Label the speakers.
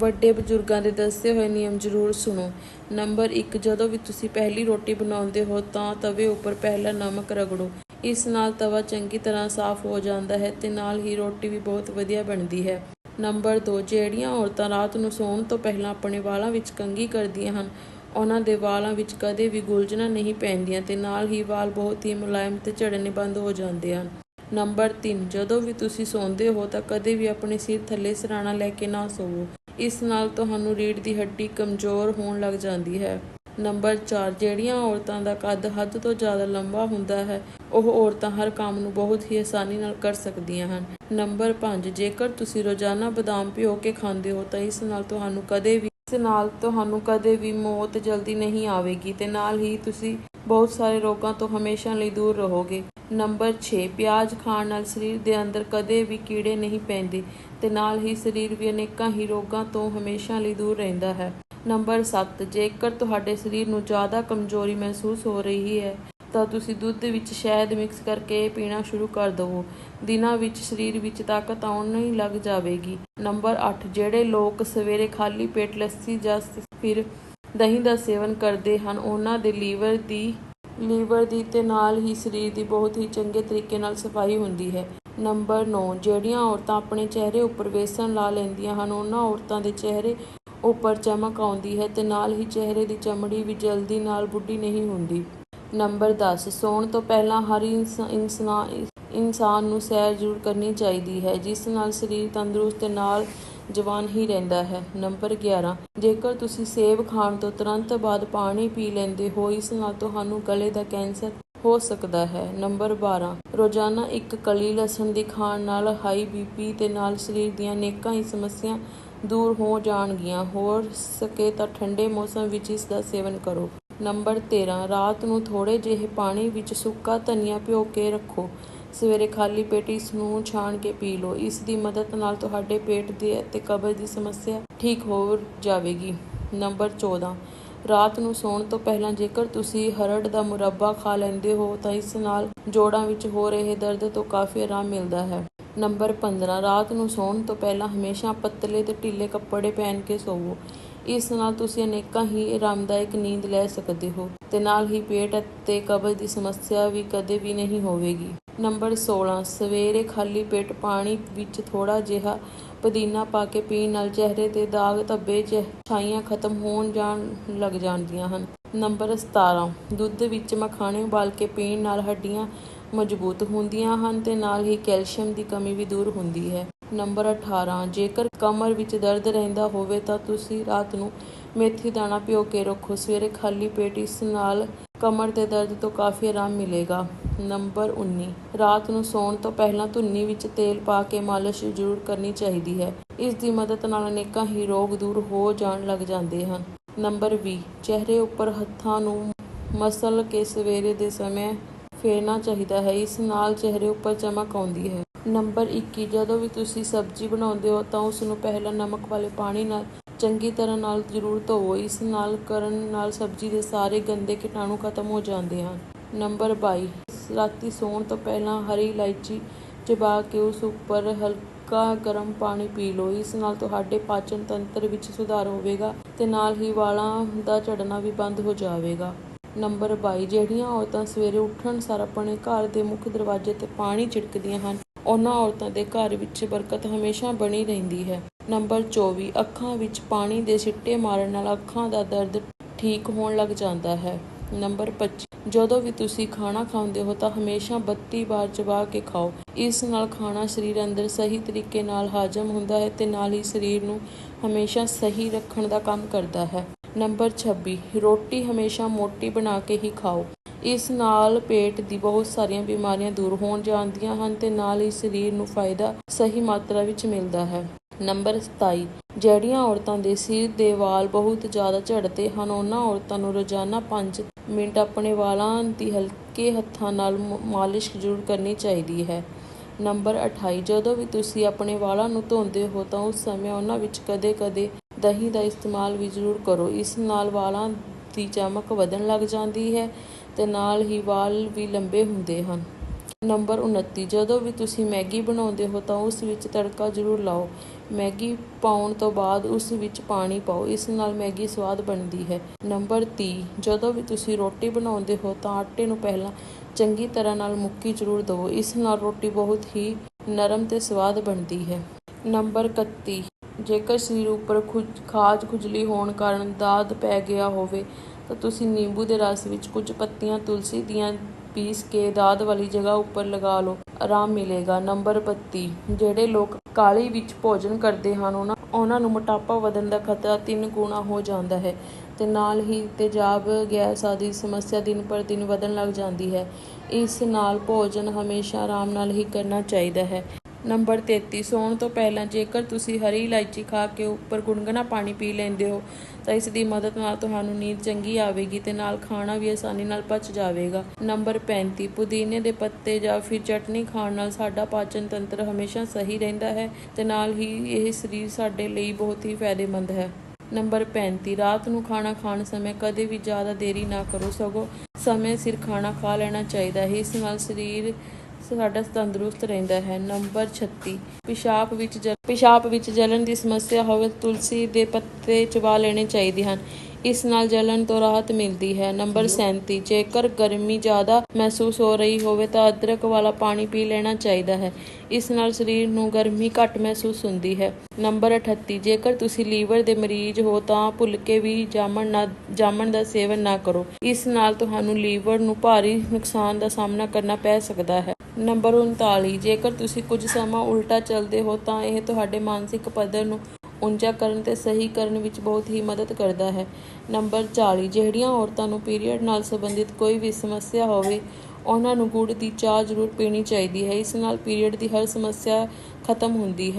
Speaker 1: ਵੱਡੇ ਬਜ਼ੁਰਗਾਂ ਦੇ ਦੱਸੇ ਹੋਏ ਨਿਯਮ ਜ਼ਰੂਰ ਸੁਣੋ। ਨੰਬਰ 1 ਜਦੋਂ ਵੀ ਤੁਸੀਂ ਪਹਿਲੀ ਰੋਟੀ ਬਣਾਉਂਦੇ ਹੋ ਤਾਂ ਤਵੇ ਉੱਪਰ ਪਹਿਲਾ ਨਮਕ ਰਗੜੋ। ਇਸ ਨਾਲ ਤਵਾ ਚੰਗੀ ਤਰ੍ਹਾਂ ਸਾਫ਼ ਹੋ ਜਾਂਦਾ ਹੈ ਤੇ ਨਾਲ ਹੀ ਰੋਟੀ ਵੀ ਬਹੁਤ ਵਧੀਆ ਬਣਦੀ ਹੈ। ਨੰਬਰ 2 ਜਿਹੜੀਆਂ ਔਰਤਾਂ ਰਾਤ ਨੂੰ ਸੌਣ ਤੋਂ ਪਹਿਲਾਂ ਆਪਣੇ ਵਾਲਾਂ ਵਿੱਚ ਕੰਘੀ ਕਰਦੀਆਂ ਹਨ, ਉਹਨਾਂ ਦੇ ਵਾਲਾਂ ਵਿੱਚ ਕਦੇ ਵੀ ਗੁਲਝਣਾ ਨਹੀਂ ਪੈਂਦੀਆਂ ਤੇ ਨਾਲ ਹੀ ਵਾਲ ਬਹੁਤ ਹੀ ਮੁਲਾਇਮ ਤੇ ਝੜਨੇ ਬੰਦ ਹੋ ਜਾਂਦੇ ਹਨ। ਨੰਬਰ 3 ਜਦੋਂ ਵੀ ਤੁਸੀਂ ਸੌਂਦੇ ਹੋ ਤਾਂ ਕਦੇ ਵੀ ਆਪਣੇ ਸਿਰ ਥੱਲੇ ਸਰਾਣਾ ਲੈ ਕੇ ਨਾ ਸੋਵੋ। ਇਸ ਨਾਲ ਤੁਹਾਨੂੰ ਰੀੜ੍ਹ ਦੀ ਹੱਡੀ ਕਮਜ਼ੋਰ ਹੋਣ ਲੱਗ ਜਾਂਦੀ ਹੈ। ਨੰਬਰ 4 ਜਿਹੜੀਆਂ ਔਰਤਾਂ ਦਾ ਕੱਦ ਹੱਦ ਤੋਂ ਜ਼ਿਆਦਾ ਲੰਬਾ ਹੁੰਦਾ ਹੈ, ਉਹ ਔਰਤਾਂ ਹਰ ਕੰਮ ਨੂੰ ਬਹੁਤ ਹੀ ਆਸਾਨੀ ਨਾਲ ਕਰ ਸਕਦੀਆਂ ਹਨ। ਨੰਬਰ 5 ਜੇਕਰ ਤੁਸੀਂ ਰੋਜ਼ਾਨਾ ਬਦਾਮ ਭਿਓ ਕੇ ਖਾਂਦੇ ਹੋ, ਤਾਂ ਇਸ ਨਾਲ ਤੁਹਾਨੂੰ ਕਦੇ ਵੀ ਇਸ ਨਾਲ ਤੁਹਾਨੂੰ ਕਦੇ ਵੀ ਮੌਤ ਜਲਦੀ ਨਹੀਂ ਆਵੇਗੀ ਤੇ ਨਾਲ ਹੀ ਤੁਸੀਂ ਬਹੁਤ ਸਾਰੇ ਰੋਗਾਂ ਤੋਂ ਹਮੇਸ਼ਾ ਲਈ ਦੂਰ ਰਹੋਗੇ। ਨੰਬਰ 6 ਪਿਆਜ਼ ਖਾਣ ਨਾਲ ਸਰੀਰ ਦੇ ਅੰਦਰ ਕਦੇ ਵੀ ਕੀੜੇ ਨਹੀਂ ਪੈਂਦੇ ਤੇ ਨਾਲ ਹੀ ਸਰੀਰ ਵੀ ਅਨੇਕਾਂ ਹੀ ਰੋਗਾਂ ਤੋਂ ਹਮੇਸ਼ਾ ਲਈ ਦੂਰ ਰਹਿੰਦਾ ਹੈ। ਨੰਬਰ 7 ਜੇਕਰ ਤੁਹਾਡੇ ਸਰੀਰ ਨੂੰ ਜ਼ਿਆਦਾ ਕਮਜ਼ੋਰੀ ਮਹਿਸੂਸ ਹੋ ਰਹੀ ਹੈ ਤਾਂ ਤੁਸੀਂ ਦੁੱਧ ਵਿੱਚ ਸ਼ਹਿਦ ਮਿਕਸ ਕਰਕੇ ਪੀਣਾ ਸ਼ੁਰੂ ਕਰ ਦਿਵੋ। ਦਿਨਾਂ ਵਿੱਚ ਸਰੀਰ ਵਿੱਚ ਤਾਕਤ ਆਉਣ ਹੀ ਲੱਗ ਜਾਵੇਗੀ। ਨੰਬਰ 8 ਜਿਹੜੇ ਲੋਕ ਸਵੇਰੇ ਖਾਲੀ ਪੇਟ ਲੱਸੀ ਜਾਂ ਫਿਰ ਦਹੀਂ ਦਾ ਸੇਵਨ ਕਰਦੇ ਹਨ, ਉਹਨਾਂ ਦੇ ਲੀਵਰ ਦੀ ਲੀਵਰ ਦੀ ਤੇ ਨਾਲ ਹੀ ਸਰੀਰ ਦੀ ਬਹੁਤ ਹੀ ਚੰਗੇ ਤਰੀਕੇ ਨਾਲ ਸਫ਼ਾਈ ਹੁੰਦੀ ਹੈ। ਨੰਬਰ 9 ਜਿਹੜੀਆਂ ਔਰਤਾਂ ਆਪਣੇ ਚਿਹਰੇ ਉੱਪਰ ਵੇਸਣ ਲਾ ਲੈਂਦੀਆਂ ਹਨ, ਉਹਨਾਂ ਔਰਤਾਂ ਦੇ ਚਿਹਰੇ ਉੱਪਰ ਚਮਕ ਆਉਂਦੀ ਹੈ ਤੇ ਨਾਲ ਹੀ ਚਿਹਰੇ ਦੀ ਚਮੜੀ ਵੀ ਜਲਦੀ ਨਾਲ ਬੁੱਢੀ ਨਹੀਂ ਹੁੰਦੀ। ਨੰਬਰ 10 ਸੌਣ ਤੋਂ ਪਹਿਲਾਂ ਹਰ ਇਨਸਾਨ ਇਨਸਾਨ ਨੂੰ ਸੈਰ ਜ਼ਰੂਰ ਕਰਨੀ ਚਾਹੀਦੀ ਹੈ, ਜਿਸ ਨਾਲ ਸਰੀਰ ਤੰਦਰੁਸਤ ਤੇ ਨਾਲ ਜਵਾਨ ਹੀ ਰਹਿੰਦਾ ਹੈ। ਨੰਬਰ 11 ਜੇਕਰ ਤੁਸੀਂ ਸੇਬ ਖਾਣ ਤੋਂ ਤੁਰੰਤ ਬਾਅਦ ਪਾਣੀ ਪੀ ਲੈਂਦੇ ਹੋ, ਇਸ ਨਾਲ ਤੁਹਾਨੂੰ ਗਲੇ ਦਾ ਕੈਂਸਰ ਹੋ ਸਕਦਾ ਹੈ। ਨੰਬਰ 12 ਰੋਜ਼ਾਨਾ ਇੱਕ ਕਲੀ ਲਸਣ ਦੀ ਖਾਣ ਨਾਲ ਹਾਈ ਬੀਪੀ ਤੇ ਨਾਲ ਸਰੀਰ ਦੀਆਂ ਅਨੇਕਾਂ ਹੀ ਸਮੱਸਿਆ ਦੂਰ ਹੋ ਜਾਣਗੀਆਂ। ਹੋਰ ਸਕੇ ਤਾਂ ਠੰਡੇ ਮੌਸਮ ਵਿੱਚ ਇਸ ਦਾ ਸੇਵਨ ਕਰੋ। ਨੰਬਰ 13 ਰਾਤ ਨੂੰ ਥੋੜ੍ਹੇ ਜਿਹੇ ਪਾਣੀ ਵਿੱਚ ਸੁੱਕਾ ਧਨੀਆ ਭਿਓ ਕੇ ਰੱਖੋ। ਸਵੇਰੇ ਖਾਲੀ ਪੇਟ ਇਸ ਨੂੰ ਛਾਣ ਕੇ ਪੀ ਲਓ। ਇਸ ਦੀ ਮਦਦ ਨਾਲ ਤੁਹਾਡੇ ਪੇਟ ਦੀ ਅਤੇ ਕਬਜ਼ ਦੀ ਸਮੱਸਿਆ ਠੀਕ ਹੋ ਜਾਵੇਗੀ। ਨੰਬਰ 14 ਰਾਤ ਨੂੰ ਸੌਣ ਤੋਂ ਪਹਿਲਾਂ ਜੇਕਰ ਤੁਸੀਂ ਹਰੜ ਦਾ ਮੁਰੱਬਾ ਖਾ ਲੈਂਦੇ ਹੋ ਤਾਂ ਇਸ ਨਾਲ ਜੋੜਾਂ ਵਿੱਚ ਹੋ ਰਹੇ ਦਰਦ ਤੋਂ ਕਾਫੀ ਆਰਾਮ ਮਿਲਦਾ ਹੈ। ਨੰਬਰ 15 ਰਾਤ ਨੂੰ ਸੌਣ ਤੋਂ ਪਹਿਲਾਂ ਹਮੇਸ਼ਾ ਪਤਲੇ ਤੇ ਢਿੱਲੇ ਕੱਪੜੇ ਪਹਿਨ ਕੇ ਸੋਵੋ। ਇਸ ਨਾਲ ਤੁਸੀਂ ਅਨੇਕਾਂ ਹੀ ਆਰਾਮਦਾਇਕ ਨੀਂਦ ਲੈ ਸਕਦੇ ਹੋ ਤੇ ਨਾਲ ਹੀ ਪੇਟ ਅਤੇ ਕਬਜ਼ ਦੀ ਸਮੱਸਿਆ ਵੀ ਕਦੇ ਵੀ ਨਹੀਂ ਹੋਵੇਗੀ। ਨੰਬਰ 16 ਸਵੇਰੇ ਖਾਲੀ ਪੇਟ ਪਾਣੀ ਵਿੱਚ ਥੋੜਾ ਜਿਹਾ ਪੁਦੀਨਾ ਪਾ ਕੇ ਪੀਣ ਨਾਲ ਚਿਹਰੇ ਤੇ ਦਾਗ ਧੱਬੇ ਛਾਈਆਂ ਖਤਮ ਹੋਣ ਜਾਣ ਲੱਗ ਜਾਂਦੀਆਂ ਹਨ। ਨੰਬਰ 17 ਦੁੱਧ ਵਿੱਚ ਮਖਾਣੇ ਉਬਾਲ ਕੇ ਪੀਣ ਨਾਲ ਹੱਡੀਆਂ ਮਜ਼ਬੂਤ ਹੁੰਦੀਆਂ ਹਨ ਤੇ ਨਾਲ ਹੀ ਕੈਲਸ਼ੀਅਮ ਦੀ ਕਮੀ ਵੀ ਦੂਰ ਹੁੰਦੀ ਹੈ। ਨੰਬਰ 18 ਜੇਕਰ ਕਮਰ ਵਿੱਚ ਦਰਦ ਰਹਿੰਦਾ ਹੋਵੇ ਤਾਂ ਤੁਸੀਂ ਰਾਤ ਨੂੰ ਮੇਥੀ ਦਾਣਾ ਭਿਓ ਕੇ ਰੱਖੋ। ਸਵੇਰੇ ਖਾਲੀ ਪੇਟ ਇਸ ਨਾਲ ਕਮਰ ਦੇ ਦਰਦ ਤੋਂ ਕਾਫੀ ਆਰਾਮ ਮਿਲੇਗਾ। ਨੰਬਰ 19 ਰਾਤ ਨੂੰ ਸੌਣ ਤੋਂ ਪਹਿਲਾਂ ਧੁੰਨੀ ਵਿੱਚ ਤੇਲ ਪਾ ਕੇ ਮਾਲਿਸ਼ ਜ਼ਰੂਰ ਕਰਨੀ ਚਾਹੀਦੀ ਹੈ। ਇਸ ਦੀ ਮਦਦ ਨਾਲ ਅਨੇਕਾਂ ਹੀ ਰੋਗ ਦੂਰ ਹੋ ਜਾਣ ਲੱਗ ਜਾਂਦੇ ਹਨ। ਨੰਬਰ 20 ਚਿਹਰੇ ਉੱਪਰ ਹੱਥਾਂ ਨੂੰ ਮਸਲ ਕੇ ਸਵੇਰੇ ਦੇ ਸਮੇਂ ਫੇਰਨਾ ਚਾਹੀਦਾ ਹੈ। ਇਸ ਨਾਲ ਚਿਹਰੇ ਉੱਪਰ ਚਮਕ ਆਉਂਦੀ ਹੈ। ਨੰਬਰ 21 ਜਦੋਂ ਵੀ ਤੁਸੀਂ ਸਬਜ਼ੀ ਬਣਾਉਂਦੇ ਹੋ ਤਾਂ ਉਸ ਨੂੰ ਪਹਿਲਾਂ ਨਮਕ ਵਾਲੇ ਪਾਣੀ ਨਾਲ ਚੰਗੀ ਤਰ੍ਹਾਂ ਨਾਲ ਜ਼ਰੂਰ ਧੋਵੋ। ਇਸ ਨਾਲ ਕਰਨ ਨਾਲ ਸਬਜ਼ੀ ਦੇ ਸਾਰੇ ਗੰਦੇ ਕੀਟਾਣੂ ਖਤਮ ਹੋ ਜਾਂਦੇ ਹਨ। ਨੰਬਰ 22 ਰਾਤੀ ਸੌਣ ਤੋਂ ਪਹਿਲਾਂ ਹਰੀ ਇਲਾਇਚੀ ਚਬਾ ਕੇ ਉਸ ਉੱਪਰ ਹਲਕਾ ਗਰਮ ਪਾਣੀ ਪੀ ਲਓ। ਇਸ ਨਾਲ ਤੁਹਾਡੇ ਪਾਚਨ ਤੰਤਰ ਵਿੱਚ ਸੁਧਾਰ ਹੋਵੇਗਾ ਤੇ ਨਾਲ ਹੀ ਵਾਲਾਂ ਦਾ ਝੜਨਾ ਵੀ ਬੰਦ ਹੋ ਜਾਵੇਗਾ। ਨੰਬਰ 22 ਜਿਹੜੀਆਂ ਔਰਤਾਂ ਸਵੇਰੇ ਉੱਠਣ ਸਾਰ ਆਪਣੇ ਘਰ ਦੇ ਮੁੱਖ ਦਰਵਾਜ਼ੇ ਤੇ ਪਾਣੀ ਛਿੜਕਦੀਆਂ ਹਨ ਉਹਨਾਂ ਔਰਤਾਂ ਦੇ ਘਰ ਵਿੱਚ ਬਰਕਤ ਹਮੇਸ਼ਾ ਬਣੀ ਰਹਿੰਦੀ ਹੈ। ਨੰਬਰ 24 ਅੱਖਾਂ ਵਿੱਚ ਪਾਣੀ ਦੇ ਸਿੱਟੇ ਮਾਰਨ ਨਾਲ ਅੱਖਾਂ ਦਾ ਦਰਦ ਠੀਕ ਹੋਣ ਲੱਗ ਜਾਂਦਾ ਹੈ। ਨੰਬਰ 25 ਜਦੋਂ ਵੀ ਤੁਸੀਂ ਖਾਣਾ ਖਾਂਦੇ ਹੋ ਤਾਂ ਹਮੇਸ਼ਾ 32 ਵਾਰ ਚਬਾ ਕੇ ਖਾਓ। ਇਸ ਨਾਲ ਖਾਣਾ ਸਰੀਰ ਅੰਦਰ ਸਹੀ ਤਰੀਕੇ ਨਾਲ ਹਾਜ਼ਮ ਹੁੰਦਾ ਹੈ ਤੇ ਨਾਲ ਹੀ ਸਰੀਰ ਨੂੰ ਹਮੇਸ਼ਾ ਸਹੀ ਰੱਖਣ ਦਾ ਕੰਮ ਕਰਦਾ ਹੈ। ਨੰਬਰ 26 ਰੋਟੀ ਹਮੇਸ਼ਾ ਮੋਟੀ ਬਣਾ ਕੇ ਹੀ ਖਾਓ। ਇਸ ਨਾਲ ਪੇਟ ਦੀ ਬਹੁਤ ਸਾਰੀਆਂ ਬਿਮਾਰੀਆਂ ਦੂਰ ਹੋਣ ਜਾਂਦੀਆਂ ਹਨ ਤੇ ਨਾਲ ਹੀ ਸਰੀਰ ਨੂੰ ਫਾਇਦਾ ਸਹੀ ਮਾਤਰਾ ਵਿੱਚ ਮਿਲਦਾ ਹੈ। ਨੰਬਰ 27 ਜਿਹੜੀਆਂ ਔਰਤਾਂ ਦੇ ਸਿਰ ਦੇ ਵਾਲ ਬਹੁਤ ਜ਼ਿਆਦਾ ਝੜਦੇ ਹਨ, ਉਹਨਾਂ ਔਰਤਾਂ ਨੂੰ ਰੋਜ਼ਾਨਾ 5 ਮਿੰਟ ਆਪਣੇ ਵਾਲਾਂ ਦੀ ਹਲਕੇ ਹੱਥਾਂ ਨਾਲ ਮਾਲਿਸ਼ ਜ਼ਰੂਰ ਕਰਨੀ ਚਾਹੀਦੀ ਹੈ। ਨੰਬਰ 28 ਜਦੋਂ ਵੀ ਤੁਸੀਂ ਆਪਣੇ ਵਾਲਾਂ ਨੂੰ ਧੋਂਦੇ ਹੋ ਤਾਂ ਉਸ ਸਮੇਂ ਉਹਨਾਂ ਵਿੱਚ ਕਦੇ-ਕਦੇ ਦਹੀਂ ਦਾ ਇਸਤੇਮਾਲ ਵੀ ਜ਼ਰੂਰ ਕਰੋ। ਇਸ ਨਾਲ ਵਾਲਾਂ ਦੀ ਚਮਕ ਵਧਣ ਲੱਗ ਜਾਂਦੀ ਹੈ ਤੇ ਨਾਲ ਹੀ ਵਾਲ ਵੀ ਲੰਬੇ ਹੁੰਦੇ ਹਨ। ਨੰਬਰ 29 ਜਦੋਂ ਵੀ ਤੁਸੀਂ ਮੈਗੀ ਬਣਾਉਂਦੇ ਹੋ ਤਾਂ ਉਸ ਵਿੱਚ ਤੜਕਾ ਜ਼ਰੂਰ ਲਾਓ। ਮੈਗੀ ਪਾਉਣ ਤੋਂ ਬਾਅਦ ਉਸ ਵਿੱਚ ਪਾਣੀ ਪਾਓ, ਇਸ ਨਾਲ ਮੈਗੀ ਸਵਾਦ ਬਣਦੀ ਹੈ। ਨੰਬਰ 30 ਜਦੋਂ ਵੀ ਤੁਸੀਂ ਰੋਟੀ ਬਣਾਉਂਦੇ ਹੋ ਤਾਂ ਆਟੇ ਨੂੰ ਪਹਿਲਾਂ ਚੰਗੀ ਤਰ੍ਹਾਂ ਨਾਲ ਮੁੱਕੀ ਜ਼ਰੂਰ ਦਿਓ ਇਸ ਨਾਲ ਰੋਟੀ ਬਹੁਤ ਹੀ ਨਰਮ ਤੇ ਸਵਾਦ ਬਣਦੀ ਹੈ। ਨੰਬਰ 31 ਜੇਕਰ ਸਰੀਰ ਉੱਪਰ ਖੁਜ, ਖਾਜ ਖੁਜਲੀ ਹੋਣ ਕਾਰਨ ਦਾਦ ਪੈ ਗਿਆ ਹੋਵੇ ਤਾਂ ਤੁਸੀਂ ਨਿੰਬੂ ਦੇ ਰਸ ਵਿੱਚ ਕੁਝ ਪੱਤੀਆਂ, ਤੁਲਸੀ ਦੀਆਂ ਪੀਸ ਕੇ ਦਾਦ ਵਾਲੀ ਜਗ੍ਹਾ ਉੱਪਰ ਲਗਾ ਲਓ। ਆਰਾਮ ਮਿਲੇਗਾ। ਨੰਬਰ 32 ਜਿਹੜੇ ਲੋਕ ਕਾਲੀ ਵਿੱਚ ਭੋਜਨ ਕਰਦੇ ਹਨ, ਉਹਨਾਂ ਉਹਨਾਂ ਨੂੰ ਮੋਟਾਪਾ ਵਧਣ ਦਾ ਖਤਰਾ ਤਿੰਨ ਗੁਣਾ ਹੋ ਜਾਂਦਾ ਹੈ ਤੇ ਨਾਲ ਹੀ ਤੇਜ਼ਾਬ ਗੈਸ ਆਦਿ ਸਮੱਸਿਆ ਦਿਨ ਪਰ ਦਿਨ ਵਧਣ ਲੱਗ ਜਾਂਦੀ ਹੈ। ਇਸ ਨਾਲ ਭੋਜਨ ਹਮੇਸ਼ਾ ਆਰਾਮ ਨਾਲ ਹੀ ਕਰਨਾ ਚਾਹੀਦਾ ਹੈ। ਨੰਬਰ 33 ਸੌਣ ਤੋਂ ਪਹਿਲਾਂ ਜੇਕਰ ਤੁਸੀਂ ਹਰੀ ਇਲਾਇਚੀ ਖਾ ਕੇ ਉੱਪਰ ਗੁਨਗੁਣਾ ਪਾਣੀ ਪੀ ਲੈਂਦੇ ਹੋ, ਤਾਂ ਇਸ ਦੀ ਮਦਦ ਨਾਲ ਤੁਹਾਨੂੰ ਨੀਂਦ ਚੰਗੀ ਆਵੇਗੀ ਤੇ ਨਾਲ ਖਾਣਾ ਵੀ ਆਸਾਨੀ ਨਾਲ ਪਚ ਜਾਵੇਗਾ। ਨੰਬਰ 35 ਪੁਦੀਨੇ ਦੇ ਪੱਤੇ ਜਾਂ ਫਿਰ ਚਟਨੀ ਖਾਣ ਨਾਲ ਸਾਡਾ ਪਾਚਨ ਤੰਤਰ ਹਮੇਸ਼ਾ ਸਹੀ ਰਹਿੰਦਾ ਹੈ ਤੇ ਨਾਲ ਹੀ ਇਹ ਸਰੀਰ ਸਾਡੇ ਲਈ ਬਹੁਤ ਹੀ ਫਾਇਦੇਮੰਦ ਹੈ। ਨੰਬਰ 35 ਰਾਤ ਨੂੰ ਖਾਣਾ ਖਾਣ ਸਮੇਂ ਕਦੇ ਵੀ ਜ਼ਿਆਦਾ ਦੇਰੀ ਨਾ ਕਰੋ, ਸਗੋਂ ਸਮੇਂ ਸਿਰ ਖਾਣਾ ਖਾ ਲੈਣਾ ਚਾਹੀਦਾ ਹੈ। ਇਸ ਨਾਲ ਸਰੀਰ ਸਾਡਾ ਤੰਦਰੁਸਤ ਰਹਿੰਦਾ ਹੈ। ਨੰਬਰ 36 ਪਿਸ਼ਾਬ ਵਿੱਚ ਜਲ ਪਿਸ਼ਾਬ ਵਿੱਚ ਜਲਣ ਦੀ ਸਮੱਸਿਆ ਹੋਵੇ, ਤੁਲਸੀ ਦੇ ਪੱਤੇ ਚਬਾ ਲੈਣੇ ਚਾਹੀਦੇ ਹਨ। ਇਸ ਨਾਲ ਜਲਣ ਤੋਂ ਰਾਹਤ ਮਿਲਦੀ ਹੈ। ਨੰਬਰ 37 ਜੇਕਰ ਗਰਮੀ ਜ਼ਿਆਦਾ ਮਹਿਸੂਸ ਹੋ ਰਹੀ ਹੋਵੇ ਤਾਂ ਅਦਰਕ ਵਾਲਾ ਪਾਣੀ ਪੀ ਲੈਣਾ ਚਾਹੀਦਾ ਹੈ। ਇਸ ਨਾਲ ਸਰੀਰ ਨੂੰ ਗਰਮੀ ਘੱਟ ਮਹਿਸੂਸ ਹੁੰਦੀ ਹੈ। ਨੰਬਰ 38 ਜੇਕਰ ਤੁਸੀਂ ਲੀਵਰ ਦੇ ਮਰੀਜ਼ ਹੋ ਤਾਂ ਭੁੱਲ ਕੇ ਵੀ ਜਾਮਣ ਨਾ ਜਾਮਣ ਦਾ ਸੇਵਨ ਨਾ ਕਰੋ। ਇਸ ਨਾਲ ਤੁਹਾਨੂੰ ਲੀਵਰ ਨੂੰ ਭਾਰੀ ਨੁਕਸਾਨ ਦਾ ਸਾਹਮਣਾ ਕਰਨਾ ਪੈ ਸਕਦਾ ਹੈ। ਨੰਬਰ 39 ਜੇਕਰ ਤੁਸੀਂ ਕੁਝ ਸਮਾਂ ਉਲਟਾ ਚੱਲਦੇ ਹੋ ਤਾਂ ਇਹ ਤੁਹਾਡੇ ਮਾਨਸਿਕ ਪੱਧਰ ਨੂੰ ਉੱਚਾ ਕਰਨ ਤੇ ਸਹੀ ਕਰਨ ਵਿੱਚ ਬਹੁਤ ਹੀ ਮਦਦ ਕਰਦਾ ਹੈ। ਨੰਬਰ 40 ਜਿਹੜੀਆਂ ਔਰਤਾਂ ਨੂੰ ਪੀਰੀਅਡ ਨਾਲ ਸੰਬੰਧਿਤ ਕੋਈ ਵੀ ਸਮੱਸਿਆ ਹੋਵੇ, ਉਹਨਾਂ ਨੂੰ ਗੁੜ ਦੀ ਚਾਹ ਜ਼ਰੂਰ ਪੀਣੀ ਚਾਹੀਦੀ ਹੈ। ਇਸ ਨਾਲ ਪੀਰੀਅਡ ਦੀ ਹਰ ਸਮੱਸਿਆ ਖਤਮ ਹੁੰਦੀ ਹੈ।